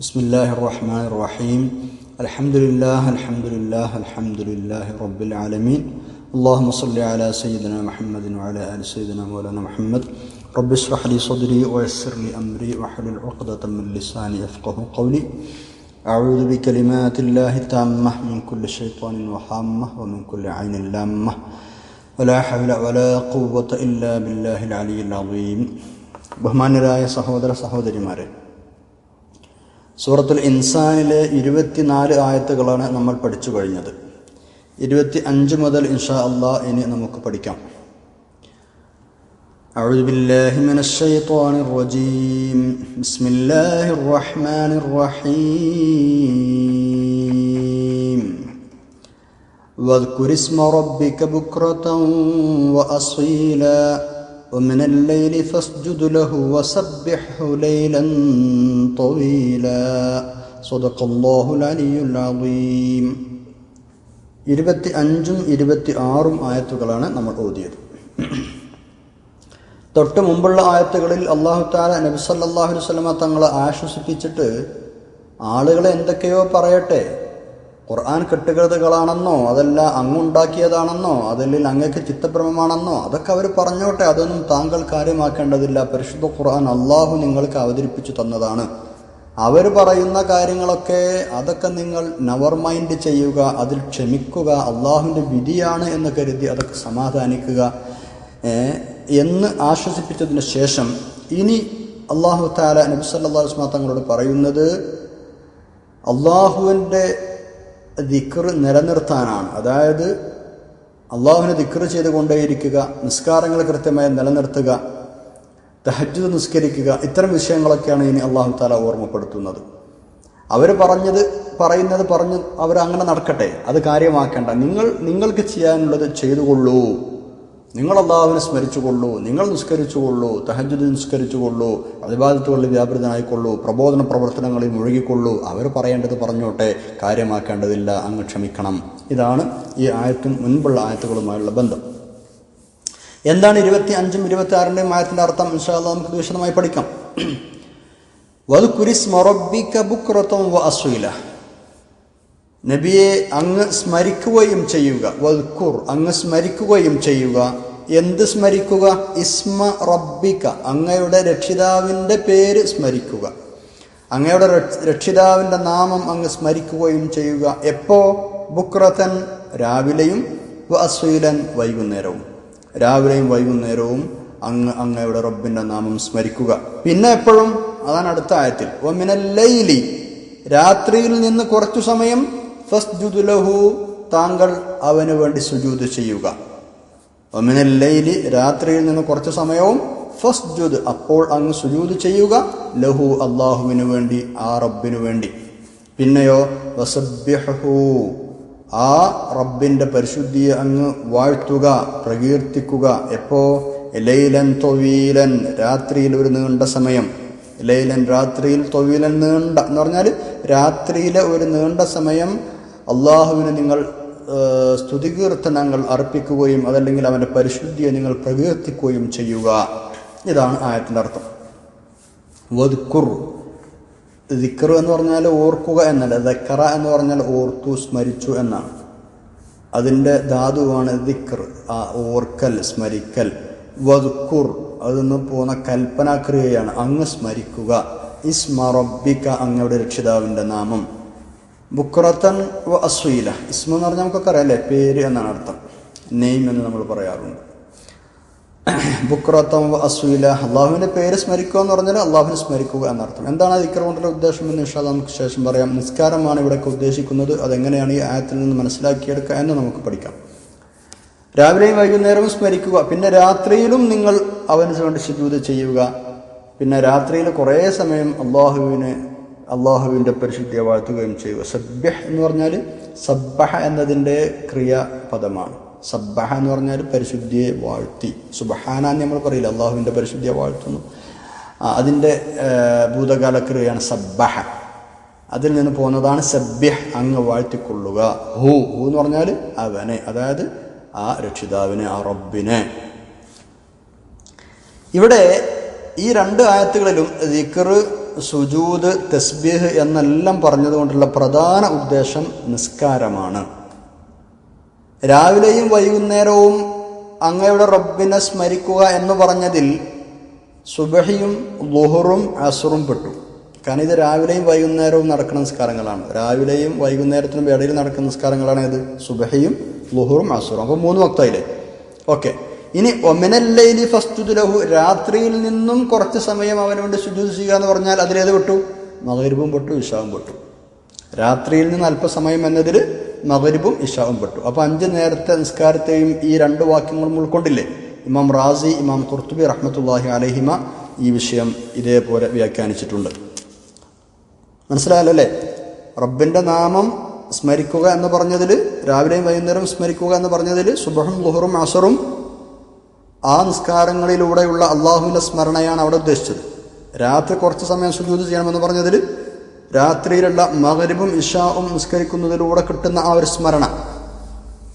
بسم الله الرحمن الرحيم الحمد لله الحمد لله الحمد لله رب العالمين اللهم صل على سيدنا محمد وعلى آل سيدنا مولانا محمد رب اشرح لي صدري ويسر لي أمري واحلل عقدة من لساني يفقه قولي أعوذ بكلمات الله التامة من كل شيطان وحامة ومن كل عين لامة ولا حول ولا قوة إلا بالله العلي العظيم ബഹുമാന്യരായ സഹോദര സഹോദരിമാരെ സൂറത്തുൽ ഇൻസാനിലെ ഇരുപത്തിനാല് ആയത്തുകളാണ് നമ്മൾ പഠിച്ചു കഴിഞ്ഞത് ഇരുപത്തി അഞ്ച് മുതൽ ഇൻഷാ അള്ളാ ഇനി നമുക്ക് പഠിക്കാം أعوذ بالله من الشيطان الرجيم بسم الله الرحمن الرحيم واذكر اسم ربك بكرة وأصيلا ومن الليل فاسجد له وسبحه ليلا طويلا صدق الله العلي العظيم ഇരുപത്തി അഞ്ചും ഇരുപത്തി ആറും ആയത്തുകളാണ് നമ്മൾ ഓതിയത് തൊട്ട് മുമ്പുള്ള ആയത്തുകളിൽ അള്ളാഹു താല നബി സല്ലാഹു വസ്ലമ തങ്ങളെ ആശ്വസിപ്പിച്ചിട്ട് ആളുകളെ എന്തൊക്കെയോ പറയട്ടെ ഖുർആൻ കെട്ടുകഥകളാണെന്നോ അതല്ല അങ്ങുണ്ടാക്കിയതാണെന്നോ അതല്ലെങ്കിൽ അങ്ങക്ക് ചിത്തഭ്രമമാണെന്നോ അതൊക്കെ അവർ പറഞ്ഞോട്ടെ. അതൊന്നും താങ്കൾ കാര്യമാക്കേണ്ടതില്ല. പരിശുദ്ധ ഖുർആൻ അള്ളാഹു നിങ്ങൾക്ക് അവതരിപ്പിച്ചു തന്നതാണ്. അവർ പറയുന്ന കാര്യങ്ങളൊക്കെ അതൊക്കെ നിങ്ങൾ നവർ മൈൻഡ് ചെയ്യുക അതിൽ ക്ഷമിക്കുക അള്ളാഹുവിന്റെ വിധിയാണ് എന്ന് കരുതി അതൊക്കെ സമാധാനിക്കുക എന്ന് ആശ്വസിപ്പിച്ചതിന് ശേഷം ഇനി അള്ളാഹു താല നബി സല്ലാ വസ്മാ തങ്ങളോട് പറയുന്നത് അള്ളാഹുവിന്റെ ദിക്ർ നിലനിർത്താനാണ്. അതായത് അള്ളാഹുവിനെ ദിക്ർ ചെയ്തുകൊണ്ടേയിരിക്കുക നിസ്കാരങ്ങൾ കൃത്യമായി നിലനിർത്തുക തഹജ്ജുദ് നിസ്കരിക്കുക ഇത്തരം വിഷയങ്ങളൊക്കെയാണ് ഇനി അള്ളാഹു താല ഓർമ്മപ്പെടുത്തുന്നത്. അവർ പറഞ്ഞത് പറയുന്നത് പറഞ്ഞു അവരങ്ങനെ നടക്കട്ടെ. അത് കാര്യമാക്കേണ്ട. നിങ്ങൾ നിങ്ങൾക്ക് ചെയ്യാനുള്ളത് ചെയ്തുകൊള്ളൂ. നിങ്ങൾ അള്ളാഹുവിനെ സ്മരിച്ചുകൊള്ളൂ നിങ്ങൾ നിസ്കരിച്ചുകൊള്ളൂ തഹജ്ജുദ് നിസ്കരിച്ചുകൊള്ളൂ അതിബാധത്തുകളിൽ വ്യാപൃതനായിക്കൊള്ളൂ പ്രബോധന പ്രവർത്തനങ്ങളിൽ മുഴുകിക്കൊള്ളൂ. അവർ പറയേണ്ടത് പറഞ്ഞോട്ടെ കാര്യമാക്കേണ്ടതില്ല അങ്ങ് ക്ഷമിക്കണം. ഇതാണ് ഈ ആയത്തും മുൻപുള്ള ആയത്തുകളുമായുള്ള ബന്ധം. എന്താണ് ഇരുപത്തി അഞ്ചും ഇരുപത്തി ആറിന്റെയും ആയത്തിന്റെ അർത്ഥം? ഇൻഷാല്ല നമുക്ക് വിശദമായി പഠിക്കാം. വൽ കുരിസ് മൊറബിക്ക ബുക്രത്വം വ നബിയെ അങ്ങ് സ്മരിക്കുകയും ചെയ്യുക. വൽക്കുർ അങ്ങ് സ്മരിക്കുകയും ചെയ്യുക. എന്ത് സ്മരിക്കുക? ഇസ്മ റബ്ബിക്ക അങ്ങയുടെ രക്ഷിതാവിന്റെ പേര് സ്മരിക്കുക. അങ്ങയുടെ രക്ഷിതാവിന്റെ നാമം അങ്ങ് സ്മരിക്കുകയും ചെയ്യുക. എപ്പോ? ബുക്രതൻ രാവിലെയും അസീലൻ വൈകുന്നേരവും. രാവിലെയും വൈകുന്നേരവും അങ്ങ് അങ്ങയുടെ റബ്ബിന്റെ നാമം സ്മരിക്കുക. പിന്നെ എപ്പോഴും അതാണ് അടുത്ത ആയത്തിൽ ഒമിനല്ലൈലി രാത്രിയിൽ നിന്ന് കുറച്ചു സമയം ഫസ്ജുദുലഹു താങ്കൾ അവന് വേണ്ടി സുജൂത് ചെയ്യുക. ലൈലി രാത്രിയിൽ നിന്ന് കുറച്ച് സമയവും ഫസ്ജുദ് അപ്പോൾ അങ്ങ് സുജൂത് ചെയ്യുക. ലഹു അള്ളാഹുവിനു വേണ്ടി ആ റബ്ബിനു വേണ്ടി. പിന്നെയോ വസബ്യഹു ആ റബ്ബിന്റെ പരിശുദ്ധിയെ അങ്ങ് വാഴ്ത്തുക പ്രകീർത്തിക്കുക. എപ്പോ? ലൈലൻ തൊവീലൻ രാത്രിയിൽ ഒരു നീണ്ട സമയം. ലൈലൻ രാത്രിയിൽ തൊവീലൻ നീണ്ട എന്ന് പറഞ്ഞാൽ രാത്രിയിലെ ഒരു നീണ്ട സമയം അള്ളാഹുവിന് നിങ്ങൾ സ്തുതികീർത്തനങ്ങൾ അർപ്പിക്കുകയും അതല്ലെങ്കിൽ അവന്റെ പരിശുദ്ധിയെ നിങ്ങൾ പ്രകീർത്തിക്കുകയും ചെയ്യുക. ഇതാണ് ആയത്തിന്റെ അർത്ഥം. വദ്ക്കുർ ദിക്കർ എന്ന് പറഞ്ഞാൽ ഓർക്കുക എന്നല്ല ദക്കറ എന്ന് പറഞ്ഞാൽ ഓർത്തു സ്മരിച്ചു എന്നാണ്. അതിന്റെ ധാതുവാണ് ദിക്കർ ആ ഓർക്കൽ സ്മരിക്കൽ. വദ്ക്കുർ അതിന്ന് പോകുന്ന കൽപ്പനാക്രിയയാണ് അങ്ങ് സ്മരിക്കുക. ഇസ്മറബിക്ക അങ്ങയുടെ രക്ഷിതാവിന്റെ നാമം. ബുക്രത്തൻ വ അസ്വീല. ഇസ്മ എന്ന് പറഞ്ഞാൽ നമുക്കൊക്കെ അറിയാം അല്ലേ? പേര് എന്നാണ് അർത്ഥം. നെയ്മ് എന്ന് നമ്മൾ പറയാറുണ്ട്. ബുക്രത്തം വ അസ്വീല. അള്ളാഹുവിന്റെ പേര് സ്മരിക്കുക എന്ന് പറഞ്ഞാൽ അള്ളാഹുവിനെ സ്മരിക്കുക എന്നർത്ഥം. എന്താണ് ദിക്കർ കൊണ്ടുള്ള ഉദ്ദേശം എന്ന് ഇഷാ നമുക്ക് ശേഷം പറയാം. നിസ്കാരമാണ് ഇവിടെ ഉദ്ദേശിക്കുന്നത്. അതെങ്ങനെയാണ് ഈ ആയത്തിൽ നിന്ന് മനസ്സിലാക്കിയെടുക്കുക എന്ന് നമുക്ക് പഠിക്കാം. രാവിലെയും വൈകുന്നേരവും സ്മരിക്കുക. പിന്നെ രാത്രിയിലും നിങ്ങൾ അവന് വേണ്ടി ശുദ്ധൂത ചെയ്യുക. പിന്നെ രാത്രിയിൽ കുറേ സമയം അള്ളാഹുവിന് അള്ളാഹുവിന്റെ പരിശുദ്ധിയെ വാഴ്ത്തുകയും ചെയ്യുക. സബ്യഹ് എന്ന് പറഞ്ഞാൽ സബ്ബഹ എന്നതിന്റെ ക്രിയാപദമാണ്. സബ്ബഹ എന്ന് പറഞ്ഞാൽ പരിശുദ്ധിയെ വാഴ്ത്തി. സുബഹാന എന്ന് നമ്മൾ പറയില്ല അള്ളാഹുവിന്റെ പരിശുദ്ധിയെ വാഴ്ത്തുന്നു. അതിന്റെ ഭൂതകാല ക്രിയയാണ് സബ്ബഹ. അതിൽ നിന്ന് പോകുന്നതാണ് സബ്യഹ് അങ്ങ് വാഴ്ത്തിക്കൊള്ളുക. ഹു ഹു എന്ന് പറഞ്ഞാൽ അവനെ അതായത് ആ രക്ഷിതാവിനെ ആ റബ്ബിനെ. ഇവിടെ ഈ രണ്ട് ആയത്തുകളിലും ദിക്ർ സുജൂദ് തസ്ബീഹ് എന്നെല്ലാം പറഞ്ഞതുകൊണ്ടുള്ള പ്രധാന ഉദ്ദേശം നിസ്കാരമാണ്. രാവിലെയും വൈകുന്നേരവും അങ്ങയുടെ റബ്ബിനെ സ്മരിക്കുക എന്ന് പറഞ്ഞതിൽ സുബഹിയും ലുഹറും അസുറും പെട്ടു. കാരണം ഇത് രാവിലെയും വൈകുന്നേരവും നടക്കുന്ന നിസ്കാരങ്ങളാണ്. രാവിലെയും വൈകുന്നേരത്തിനും ഇടയിൽ നടക്കുന്ന നിസ്കാരങ്ങളാണ് ഇത്. സുബഹിയും ലുഹറും അസുറും. അപ്പോൾ മൂന്ന് വക്തായില്ലേ? ഓക്കെ. ഇനി ഒമിനല്ലൈലി ഫസ്തുലഹു രാത്രിയിൽ നിന്നും കുറച്ച് സമയം അവനുകൊണ്ട് സുജൂത് ചെയ്യുക എന്ന് പറഞ്ഞാൽ അതിലേത് പെട്ടു? മകരിബും പെട്ടു ഇഷാവും പെട്ടു. രാത്രിയിൽ നിന്ന് അല്പസമയം എന്നതിൽ മകരിബും ഇഷാവും പെട്ടു. അപ്പോൾ അഞ്ച് നേരത്തെ നിസ്കാരത്തെയും ഈ രണ്ട് വാക്യങ്ങളും ഉൾക്കൊണ്ടില്ലേ? ഇമാം റാസി ഇമാം ഖുർത്തുബി റഹ്മത്തുല്ലാഹി അലഹിമ ഈ വിഷയം ഇതേപോലെ വ്യാഖ്യാനിച്ചിട്ടുണ്ട്. മനസ്സിലായല്ലോ? അല്ലേ റബ്ബിന്റെ നാമം സ്മരിക്കുക എന്ന് പറഞ്ഞതിൽ രാവിലെയും വൈകുന്നേരം സ്മരിക്കുക എന്ന് പറഞ്ഞതിൽ സുബഹും ഗുഹറും അസറും ആ നിസ്കാരങ്ങളിലൂടെയുള്ള അള്ളാഹുവിന്റെ സ്മരണയാണ് അവിടെ ഉദ്ദേശിച്ചത്. രാത്രി കുറച്ച് സമയം സുജൂത് ചെയ്യണമെന്ന് പറഞ്ഞതിൽ രാത്രിയിലുള്ള മകരിബും ഇഷാവും നിസ്കരിക്കുന്നതിലൂടെ കിട്ടുന്ന ആ ഒരു സ്മരണ.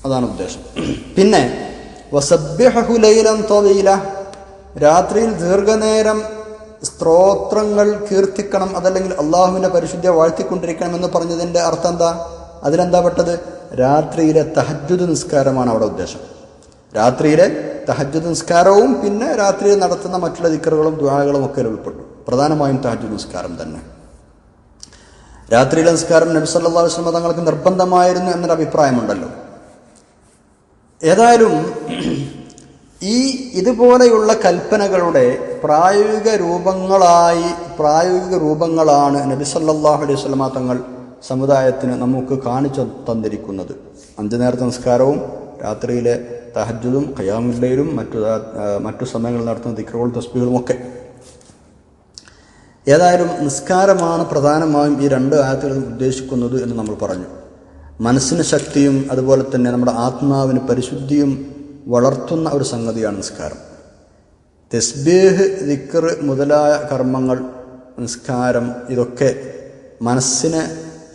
അതാണ് ഉദ്ദേശം. പിന്നെ വസഭ്യഹുലൈലം തൊവീല. രാത്രിയിൽ ദീർഘനേരം സ്ത്രോത്രങ്ങൾ കീർത്തിക്കണം അതല്ലെങ്കിൽ അള്ളാഹുവിന്റെ പരിശുദ്ധിയെ വാഴ്ത്തിക്കൊണ്ടിരിക്കണം എന്ന് പറഞ്ഞതിന്റെ അർത്ഥം എന്താ? അതിലെന്താ പെട്ടത്? രാത്രിയിലെ തഹജുദ് നിസ്കാരമാണ് അവിടെ ഉദ്ദേശം. രാത്രിയിലെ തഹജ്ജുദ് നിസ്കാരവും പിന്നെ രാത്രിയിൽ നടത്തുന്ന മറ്റുള്ള ദിക്കറുകളും ദ്വാരകളും ഒക്കെ ഉൾപ്പെട്ടു. പ്രധാനമായും തഹജ്ജുദ് നിസ്കാരം തന്നെ. രാത്രിയിലെ നിസ്കാരം നബി സല്ലല്ലാഹു അലൈഹി വസല്ലം തങ്ങൾക്ക് നിർബന്ധമായിരുന്നു എന്നൊരു അഭിപ്രായമുണ്ടല്ലോ. ഏതായാലും ഈ ഇതുപോലെയുള്ള കൽപ്പനകളുടെ പ്രായോഗിക രൂപങ്ങളായി പ്രായോഗിക രൂപങ്ങളാണ് നബി സല്ലല്ലാഹു അലൈഹി സ്വലമ തങ്ങൾ സമുദായത്തിന് നമുക്ക് കാണിച്ചു തന്നിരിക്കുന്നത്. അഞ്ചു നേരത്തെ നിസ്കാരവും രാത്രിയിലെ തഹജ്ജുദും ഖയാമുല്ലയിലും മറ്റു മറ്റു സമയങ്ങളിൽ നടത്തുന്ന ദിക്റുകളും തസ്ബീകളും ഒക്കെ. ഏതായാലും നിസ്കാരമാണ് പ്രധാനമായും ഈ രണ്ട് ആയത്തുകളും ഉദ്ദേശിക്കുന്നത് എന്ന് നമ്മൾ പറഞ്ഞു. മനസ്സിന് ശക്തിയും അതുപോലെ തന്നെ നമ്മുടെ ആത്മാവിന് പരിശുദ്ധിയും വളർത്തുന്ന ഒരു സംഗതിയാണ് നിസ്കാരം. തെസ്ബീഹ് ദിക്കർ മുതലായ കർമ്മങ്ങൾ നിസ്കാരം ഇതൊക്കെ മനസ്സിനെ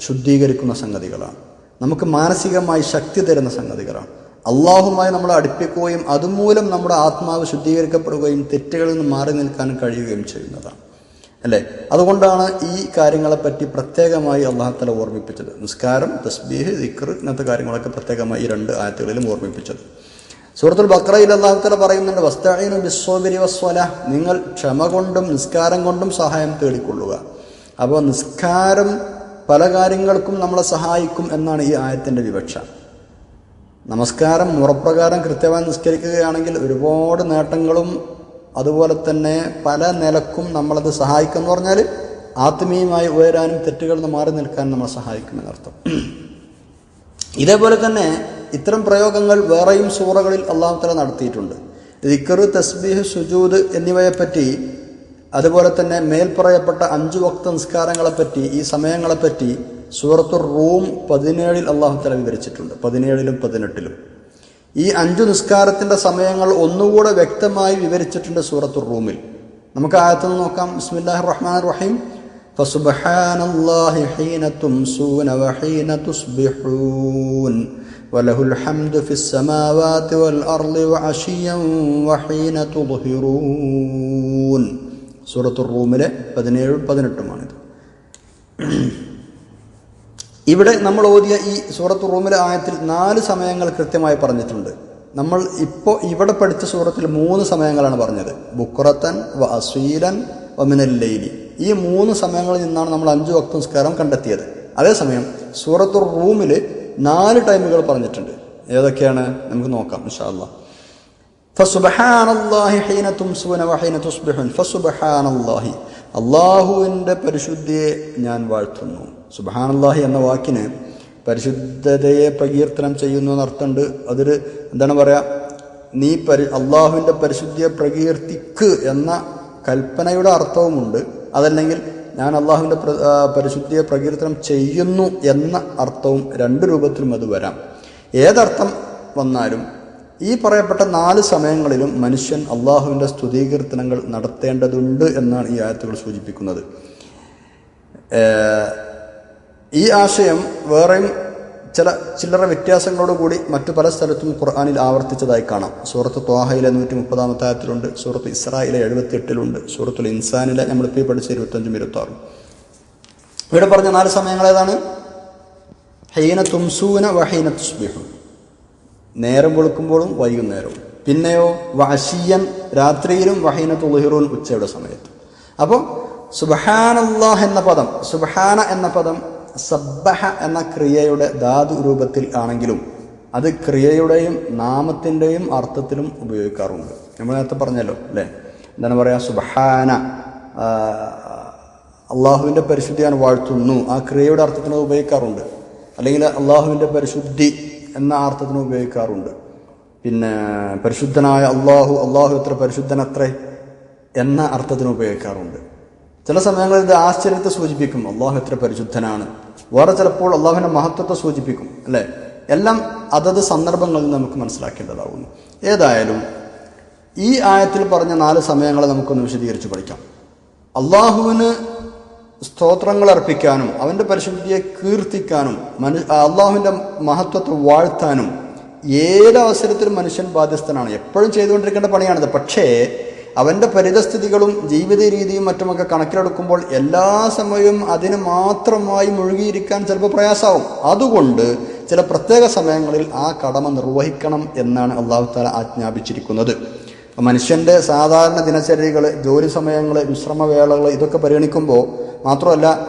ശുദ്ധീകരിക്കുന്ന സംഗതികളാണ്. നമുക്ക് മാനസികമായി ശക്തി തരുന്ന സംഗതികളാണ്. അള്ളാഹുമായി നമ്മളെ അടുപ്പിക്കുകയും അതുമൂലം നമ്മുടെ ആത്മാവ് ശുദ്ധീകരിക്കപ്പെടുകയും തെറ്റുകളിൽ നിന്ന് മാറി നിൽക്കാൻ കഴിയുകയും ചെയ്യുന്നതാണ്. അല്ലേ? അതുകൊണ്ടാണ് ഈ കാര്യങ്ങളെപ്പറ്റി പ്രത്യേകമായി അള്ളാഹത്തല ഓർമ്മിപ്പിച്ചത്. നിസ്കാരം തസ്ബീഹ് ദിക്ർ ഇങ്ങനത്തെ കാര്യങ്ങളൊക്കെ പ്രത്യേകമായി ഈ രണ്ട് ആയത്തുകളിലും ഓർമ്മിപ്പിച്ചത്. സൂറത്തുൽ ബക്രയിൽ അള്ളാഹുത്തല പറയുന്നുണ്ട് വസ്തായിനു ബിസ്വബിരി വസ്വല നിങ്ങൾ ക്ഷമ കൊണ്ടും നിസ്കാരം കൊണ്ടും സഹായം തേടിക്കൊള്ളുക. അപ്പോൾ നിസ്കാരം പല കാര്യങ്ങൾക്കും നമ്മളെ സഹായിക്കും എന്നാണ് ഈ ആയത്തിന്റെ വിവക്ഷ. നമസ്കാരം മുറപ്രകാരം കൃത്യമായി നിസ്കരിക്കുകയാണെങ്കിൽ ഒരുപാട് നേട്ടങ്ങളും അതുപോലെ തന്നെ പല നിലക്കും നമ്മളത് സഹായിക്കുമെന്ന് പറഞ്ഞാൽ ആത്മീയമായി ഉയരാനും തെറ്റുകളിൽ നിന്ന് മാറി നിൽക്കാനും നമ്മളെ സഹായിക്കുമെന്നർത്ഥം ഇതേപോലെ തന്നെ ഇത്തരം പ്രയോഗങ്ങൾ വേറെയും സൂറകളിൽ അള്ളാഹുത്തല തല നടത്തിയിട്ടുണ്ട്. ദിക്കറ് തസ്ബീഹ് സുജൂദ് എന്നിവയെപ്പറ്റി അതുപോലെ തന്നെ മേൽപ്പറയപ്പെട്ട അഞ്ചു വക്ത നിസ്കാരങ്ങളെപ്പറ്റി ഈ സമയങ്ങളെപ്പറ്റി സൂറത്തു റൂം പതിനേഴിൽ അള്ളാഹു തല വിവരിച്ചിട്ടുണ്ട് പതിനേഴിലും പതിനെട്ടിലും ഈ അഞ്ചു നിസ്കാരത്തിന്റെ സമയങ്ങൾ ഒന്നുകൂടെ വ്യക്തമായി വിവരിച്ചിട്ടുണ്ട് സൂറത്തു റൂമിൽ നമുക്ക് ആയത്തുനിന്ന് നോക്കാം ബിസ്മില്ലാഹിർ റഹ്മാൻ റഹീം فسبحان الله حين تمسون وحين تصبحون وله الحمد في السماوات والأرض وعشيا وحين تظهرون സൂറത്തു റൂമിലെ പതിനേഴും പതിനെട്ടുമാണിത് ഇവിടെ നമ്മൾ ഓതിയ ഈ സൂറത്ത് റൂമിലെ ആയത്തിൽ നാല് സമയങ്ങൾ കൃത്യമായി പറഞ്ഞിട്ടുണ്ട്. നമ്മൾ ഇപ്പോൾ ഇവിടെ പഠിച്ച സൂറത്തിൽ മൂന്ന് സമയങ്ങളാണ് പറഞ്ഞത്. ബുക്രത്തൻ വ അസീലൻ ഒമിനല്ലൈലി ഈ മൂന്ന് സമയങ്ങളിൽ നിന്നാണ് നമ്മൾ അഞ്ച് വക്ത സ്കാരം കണ്ടെത്തിയത്. അതേസമയം സൂറത്തു റൂമിൽ നാല് ടൈമുകൾ പറഞ്ഞിട്ടുണ്ട്. ഏതൊക്കെയാണ്? നമുക്ക് നോക്കാം ഇൻഷാല്ല അള്ളാഹുവിന്റെ പരിശുദ്ധിയെ ഞാൻ വാഴ്ത്തുന്നു. സുബഹാനല്ലാഹി എന്ന വാക്കിന് പരിശുദ്ധതയെ പ്രകീർത്തനം ചെയ്യുന്നു എന്നർത്ഥമുണ്ട്. അതൊരു എന്താണ് പറയുക നീ പരി അള്ളാഹുവിന്റെ പരിശുദ്ധിയെ പ്രകീർത്തിക്ക് എന്ന കൽപ്പനയുടെ അർത്ഥവുമുണ്ട്. അതല്ലെങ്കിൽ ഞാൻ അള്ളാഹുവിന്റെ പ്ര- പരിശുദ്ധിയെ പ്രകീർത്തനം ചെയ്യുന്നു എന്ന അർത്ഥവും രണ്ട് രൂപത്തിലും അത് വരാം. ഏതർത്ഥം വന്നാലും ഈ പറയപ്പെട്ട നാല് സമയങ്ങളിലും മനുഷ്യൻ അള്ളാഹുവിന്റെ സ്തുതീകീർത്തനങ്ങൾ നടത്തേണ്ടതുണ്ട് എന്നാണ് ഈ ആയത്തുകൾ സൂചിപ്പിക്കുന്നത്. ഈ ആശയം വേറെയും ചില ചില്ലറ വ്യത്യാസങ്ങളോടുകൂടി മറ്റു പല സ്ഥലത്തും ഖുർആാനിൽ ആവർത്തിച്ചതായി കാണാം. സൂറത്ത് ത്വാഹയിലെ നൂറ്റി മുപ്പതാമത്തെ ആയത്തിലുണ്ട് സൂറത്ത് ഇസ്രായിലെ എഴുപത്തി എട്ടിലുണ്ട് സൂറത്തുൽ ഇൻസാനിലെ നമ്മളിപ്പോൾ പഠിച്ച ഇരുപത്തഞ്ചും ഇരുപത്താറും. ഇവിടെ പറഞ്ഞ നാല് സമയങ്ങൾ ഏതാണ് ഹൈന തുംസൂന വഹൈന തുസ്ബിഹു. നേരം വെളുക്കുമ്പോഴും വൈകുന്നേരവും. പിന്നെയോ വശീയൻ രാത്രിയിലും വഹൈന തുളിഹിറൂൻ ഉച്ചയുടെ സമയത്ത്. അപ്പോൾ സുബഹാനല്ലാഹ് എന്ന പദം സുബഹാന എന്ന പദം സബ്ബഹ എന്ന ക്രിയയുടെ ധാതു രൂപത്തിൽ ആണെങ്കിലും അത് ക്രിയയുടെയും നാമത്തിന്റെയും അർത്ഥത്തിലും ഉപയോഗിക്കാറുണ്ട്. നമ്മൾ നേരത്തെ പറഞ്ഞല്ലോ അല്ലേ? എന്താണ് പറയുക സുബഹാന. അള്ളാഹുവിന്റെ പരിശുദ്ധി ഞാൻ വാഴ്ത്തുന്നു. ആ ക്രിയയുടെ അർത്ഥത്തിന് ഉപയോഗിക്കാറുണ്ട്. അല്ലെങ്കിൽ അള്ളാഹുവിന്റെ പരിശുദ്ധി എന്ന അർത്ഥത്തിന് ഉപയോഗിക്കാറുണ്ട്. പിന്നെ പരിശുദ്ധനായ അള്ളാഹു അള്ളാഹു എത്ര പരിശുദ്ധനത്രേ എന്ന അർത്ഥത്തിന് ഉപയോഗിക്കാറുണ്ട്. ചില സമയങ്ങളിൽ ഇത് ആശ്ചര്യത്തെ സൂചിപ്പിക്കും. അള്ളാഹു എത്ര പരിശുദ്ധനാണ്. വേറെ ചിലപ്പോൾ അള്ളാഹുവിന്റെ മഹത്വത്തെ സൂചിപ്പിക്കും അല്ലേ? എല്ലാം അതത് സന്ദർഭങ്ങളിൽ നമുക്ക് മനസ്സിലാക്കേണ്ടതാകുന്നു ഏതായാലും ഈ ആയത്തിൽ പറഞ്ഞ നാല് സമയങ്ങളെ നമുക്കൊന്ന് വിശദീകരിച്ച് പഠിക്കാം. അള്ളാഹുവിന് സ്തോത്രങ്ങൾ അർപ്പിക്കാനും അവന്റെ പരിശുദ്ധിയെ കീർത്തിക്കാനും മനു അള്ളാഹുവിന്റെ മഹത്വത്തെ വാഴ്ത്താനും ഏതവസരത്തിലും മനുഷ്യൻ ബാധ്യസ്ഥനാണ്. എപ്പോഴും ചെയ്തുകൊണ്ടിരിക്കേണ്ട പണിയാണിത്. പക്ഷേ അവന്റെ പരിതസ്ഥിതികളും ജീവിത രീതിയും മറ്റുമൊക്കെ കണക്കിലെടുക്കുമ്പോൾ എല്ലാ സമയവും അതിന് മാത്രമായി മുഴുകിയിരിക്കാൻ ചിലപ്പോൾ പ്രയാസമാവും അതുകൊണ്ട് ചില പ്രത്യേക സമയങ്ങളിൽ ആ കടമ നിർവഹിക്കണം എന്നാണ് അള്ളാഹു താല ആജ്ഞാപിച്ചിരിക്കുന്നത്. മനുഷ്യന്റെ സാധാരണ ദിനചര്യകൾ ജോലി സമയങ്ങൾ വിശ്രമവേളകൾ ഇതൊക്കെ പരിഗണിക്കുമ്പോൾ മാത്രമല്ല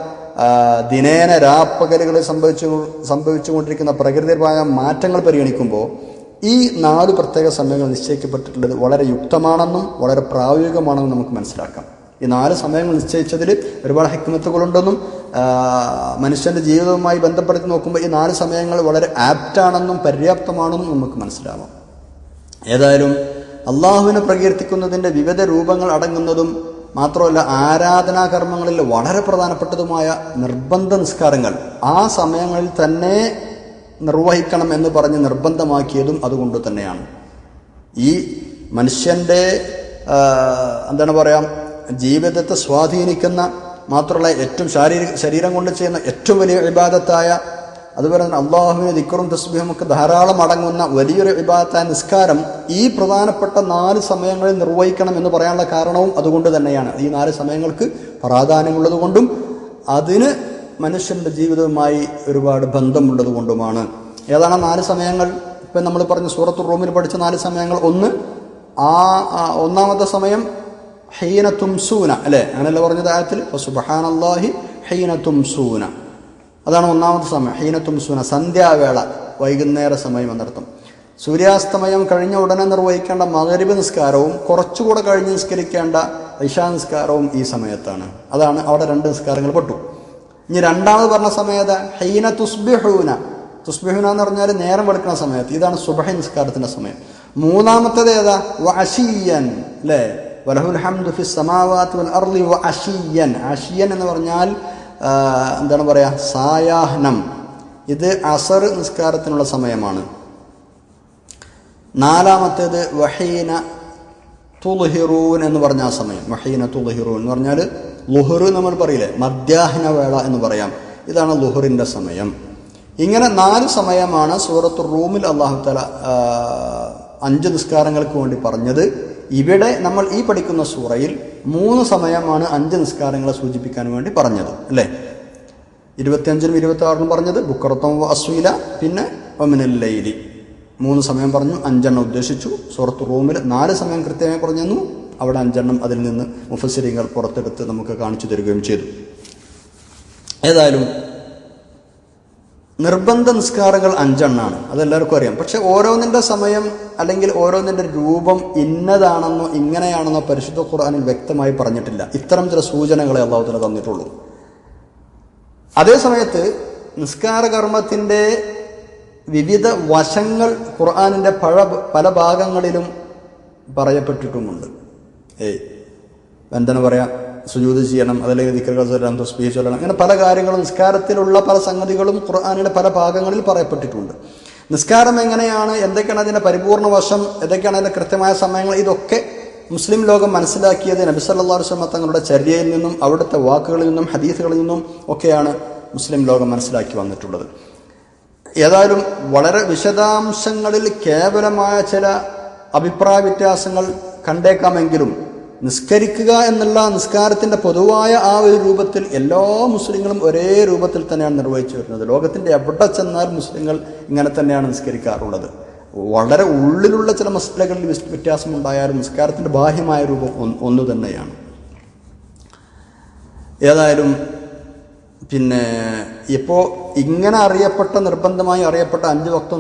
ദിനേന രാപ്പകലുകളിൽ സംഭവിച്ചു സംഭവിച്ചുകൊണ്ടിരിക്കുന്ന പ്രകൃതിപരമായ മാറ്റങ്ങൾ പരിഗണിക്കുമ്പോൾ ഈ നാല് പ്രത്യേക സമയങ്ങൾ നിശ്ചയിക്കപ്പെട്ടിട്ടുള്ളത് വളരെ യുക്തമാണെന്നും വളരെ പ്രായോഗികമാണെന്നും നമുക്ക് മനസ്സിലാക്കാം. ഈ നാല് സമയങ്ങൾ നിശ്ചയിച്ചതിൽ ഒരുപാട് ഹിക്മത്തുകളുണ്ടെന്നും മനുഷ്യന്റെ ജീവിതവുമായി ബന്ധപ്പെടുത്തി നോക്കുമ്പോൾ ഈ നാല് സമയങ്ങൾ വളരെ ആപ്റ്റാണെന്നും പര്യാപ്തമാണെന്നും നമുക്ക് മനസ്സിലാവാം. ഏതായാലും അള്ളാഹുവിനെ പ്രകീർത്തിക്കുന്നതിന്റെ വിവിധ രൂപങ്ങൾ അടങ്ങുന്നതും മാത്രമല്ല ആരാധനാ കർമ്മങ്ങളിൽ വളരെ പ്രധാനപ്പെട്ടതുമായ നിർബന്ധ നിസ്കാരങ്ങൾ ആ സമയങ്ങളിൽ തന്നെ നിർവഹിക്കണം എന്ന് പറഞ്ഞ് നിർബന്ധമാക്കിയതും അതുകൊണ്ട് തന്നെയാണ്. ഈ മനുഷ്യന്റെ എന്താണ് പറയാം ജീവിതത്തെ സ്വാധീനിക്കുന്ന മാത്രമല്ല ഏറ്റവും ശാരീരിക ശരീരം കൊണ്ട് ചെയ്യുന്ന ഏറ്റവും വലിയ ഇബാദത്തായ അതുപോലെ തന്നെ അള്ളാഹുവിന് ദിക്കറും തസ്ബീഹും ഒക്കെ ധാരാളം അടങ്ങുന്ന വലിയൊരു വിഭാഗത്തായ നിസ്കാരം ഈ പ്രധാനപ്പെട്ട നാല് സമയങ്ങളിൽ നിർവഹിക്കണം എന്ന് പറയാനുള്ള കാരണവും അതുകൊണ്ട് തന്നെയാണ്. ഈ നാല് സമയങ്ങൾക്ക് പ്രാധാന്യമുള്ളത് കൊണ്ടും അതിന് മനുഷ്യന്റെ ജീവിതവുമായി ഒരുപാട് ബന്ധമുള്ളത് കൊണ്ടുമാണ് ഏതാണ് നാല് സമയങ്ങൾ? ഇപ്പം നമ്മൾ പറഞ്ഞ സൂറത്ത് റൂമിൽ പഠിച്ച നാല് സമയങ്ങൾ. ഒന്ന് ആ ഒന്നാമത്തെ സമയം ഹൈന തുംസൂന അല്ലേ? അങ്ങനെയല്ല പറഞ്ഞത് ആയത്തിൽ? സുബഹാനല്ലാഹി ഹൈന തുംസൂന. അതാണ് ഒന്നാമത്തെ സമയം ഹൈന തുംസൂന സന്ധ്യാവേള വൈകുന്നേര സമയം എന്നർത്ഥം. സൂര്യാസ്തമയം കഴിഞ്ഞ ഉടനെ നിർവഹിക്കേണ്ട മകരിബ് നിസ്കാരവും കുറച്ചുകൂടെ കഴിഞ്ഞ് നിസ്കരിക്കേണ്ട നിസ്കാരവും ഈ സമയത്താണ്. അതാണ് അവിടെ രണ്ട് നിസ്കാരങ്ങൾ പെട്ടു. ഇനി രണ്ടാമത് പറഞ്ഞ സമയത്ത് ഹൈന തുസ്ബിഹൂന. തുസ്ബിഹൂന എന്ന് പറഞ്ഞാൽ നേരം വെളുക്കുന്ന സമയത്ത്. ഇതാണ് സുബഹി നിസ്കാരത്തിന്റെ സമയം. മൂന്നാമത്തത് ഏതാ? വഅശിയൻ അല്ലേ ഹംദു ഫി വൽ അർളി അഷിയൻ എന്ന് പറഞ്ഞാൽ എന്താണ് പറയാ? സായാഹ്നം. ഇത് അസർ നിസ്കാരത്തിനുള്ള സമയമാണ്. നാലാമത്തേത് വഹീന തുൽഹിറൂൻ എന്ന് പറഞ്ഞ ആ സമയം. വഹീന തുൽഹിറൂൻ എന്ന് പറഞ്ഞാൽ ലുഹർ നമ്മൾ പറയില്ലേ? മധ്യാഹ്ന വേള എന്ന് പറയാം. ഇതാണ് ലുഹറിന്റെ സമയം. ഇങ്ങനെ നാല് സമയമാണ് സൂറത്ത് റൂമിൽ അള്ളാഹു തല അഞ്ച് നിസ്കാരങ്ങൾക്ക് വേണ്ടി പറഞ്ഞത്. ഇവിടെ നമ്മൾ ഈ പഠിക്കുന്ന സൂറയിൽ മൂന്ന് സമയമാണ് അഞ്ച് നിസ്കാരങ്ങളെ സൂചിപ്പിക്കാൻ വേണ്ടി പറഞ്ഞത്. അല്ലേ? ഇരുപത്തിയഞ്ചിനും ഇരുപത്തി ആറിനും പറഞ്ഞത് ബുക്കറത്തം അസ്വീല പിന്നെ ഒമിനൽ ലൈലി. മൂന്ന് സമയം പറഞ്ഞു അഞ്ചെണ്ണം ഉദ്ദേശിച്ചു. സുഹൃത്ത് റൂമിൽ നാല് സമയം കൃത്യമായി പറഞ്ഞു അവിടെ അഞ്ചെണ്ണം അതിൽ നിന്ന് മുഫസിരിങ്ങൾ പുറത്തെടുത്ത് നമുക്ക് കാണിച്ചു തരികയും ചെയ്തു. ഏതായാലും നിർബന്ധ നിസ്കാരങ്ങൾ അഞ്ചെണ്ണാണ്. അതെല്ലാവർക്കും അറിയാം. പക്ഷെ ഓരോന്നിന്റെ സമയം അല്ലെങ്കിൽ ഓരോന്നിന്റെ രൂപം ഇന്നതാണെന്നോ ഇങ്ങനെയാണെന്നോ പരിശുദ്ധ ഖുർആാനിൽ വ്യക്തമായി പറഞ്ഞിട്ടില്ല. ഇത്തരം ചില സൂചനകളെ അള്ളാഹുത്തല തന്നിട്ടുള്ളൂ. അതേ സമയത്ത് നിസ്കാര കർമ്മത്തിന്റെ വിവിധ വശങ്ങൾ ഖുർആാനിന്റെ പഴ പല ഭാഗങ്ങളിലും പറയപ്പെട്ടിട്ടുമുണ്ട്. ഏയ് എന്താണ് പറയുക സുജൂത് ചെയ്യണം അതല്ലെങ്കിൽ ദിക്കറുകൾ ചൊല്ലണം തസ്ബീഹ് ചൊല്ലണം അങ്ങനെ പല കാര്യങ്ങളും നിസ്കാരത്തിലുള്ള പല സംഗതികളും ഖുർആാനിയുടെ പല ഭാഗങ്ങളിൽ പറയപ്പെട്ടിട്ടുണ്ട്. നിസ്കാരം എങ്ങനെയാണ് എന്തൊക്കെയാണ് അതിന്റെ പരിപൂർണ വശം എന്തൊക്കെയാണ് അതിന്റെ കൃത്യമായ സമയങ്ങൾ ഇതൊക്കെ മുസ്ലിം ലോകം മനസ്സിലാക്കിയത് നബി സല്ലല്ലാഹു അലൈഹി തങ്ങളുടെ ചര്യയിൽ നിന്നും അവിടുത്തെ വാക്കുകളിൽ നിന്നും ഹദീസുകളിൽ നിന്നും ഒക്കെയാണ് മുസ്ലിം ലോകം മനസ്സിലാക്കി വന്നിട്ടുള്ളത്. ഏതായാലും വളരെ വിശദാംശങ്ങളിൽ കേവലമായ ചില അഭിപ്രായ വ്യത്യാസങ്ങൾ കണ്ടേക്കാമെങ്കിലും നിസ്കരിക്കുക എന്നുള്ള നിസ്കാരത്തിന്റെ പൊതുവായ ആ ഒരു രൂപത്തിൽ എല്ലാ മുസ്ലിങ്ങളും ഒരേ രൂപത്തിൽ തന്നെയാണ് നിർവഹിച്ചു വരുന്നത്. ലോകത്തിന്റെ എവിടെ ചെന്നാൽ മുസ്ലിങ്ങൾ ഇങ്ങനെ തന്നെയാണ് നിസ്കരിക്കാറുള്ളത്. വളരെ ഉള്ളിലുള്ള ചില മസ്ലകളിൽ വ്യത്യാസം വ്യത്യാസമുണ്ടായാലും നിസ്കാരത്തിന്റെ ബാഹ്യമായ രൂപം ഒന്ന് തന്നെയാണ്. ഏതായാലും പിന്നെ ഇപ്പോൾ ഇങ്ങനെ അറിയപ്പെട്ട നിർബന്ധമായി അറിയപ്പെട്ട അഞ്ച് വക്ത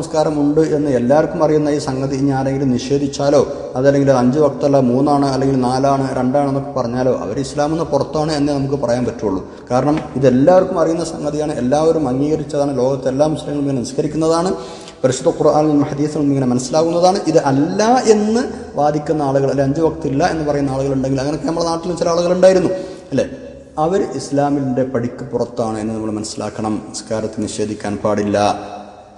ഉണ്ട് എന്ന് എല്ലാവർക്കും അറിയുന്ന ഈ സംഗതി ഇനി ആരെങ്കിലും നിഷേധിച്ചാലോ അതല്ലെങ്കിൽ അഞ്ച് വക്തല്ല മൂന്നാണ് അല്ലെങ്കിൽ നാലാണ് രണ്ടാണെന്നൊക്കെ പറഞ്ഞാലോ അവർ ഇസ്ലാമിൽ നിന്ന് പുറത്താണ് എന്നേ നമുക്ക് പറയാൻ പറ്റുള്ളൂ. കാരണം ഇതെല്ലാവർക്കും അറിയുന്ന സംഗതിയാണ് എല്ലാവരും അംഗീകരിച്ചതാണ് ലോകത്തെ എല്ലാ മുസ്ലിങ്ങളും ഇങ്ങനെ നിസ്കരിക്കുന്നതാണ് പരിശുദ്ധ ഖുർആാനും ഹദീസും ഇങ്ങനെ മനസ്സിലാകുന്നതാണ്. ഇത് അല്ല എന്ന് വാദിക്കുന്ന ആളുകൾ അല്ലെ അഞ്ച് വക്തില്ല എന്ന് പറയുന്ന ആളുകളുണ്ടെങ്കിൽ അങ്ങനെയൊക്കെ നമ്മുടെ നാട്ടിലും ചില ആളുകളുണ്ടായിരുന്നു അല്ലേ? അവർ ഇസ്ലാമിന്റെ പടിക്ക് പുറത്താണ് എന്ന് നമ്മൾ മനസ്സിലാക്കണം. നിസ്കാരത്തെ നിഷേധിക്കാൻ പാടില്ല.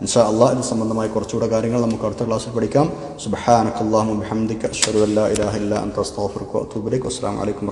ഇൻഷാ അള്ളാഹ് ഇത് സംബന്ധമായ കുറച്ചുകൂടെ കാര്യങ്ങൾ നമുക്ക് അടുത്ത ക്ലാസ്സിൽ പഠിക്കാം. സുബ്ഹാനക്കല്ലാഹു ബിഹംദിക അഷ്ഹദു അല്ലാ ഇലാഹ ഇല്ല അൻത അസ്തഗ്ഫിറുക വഅതൂബു അലൈക്കും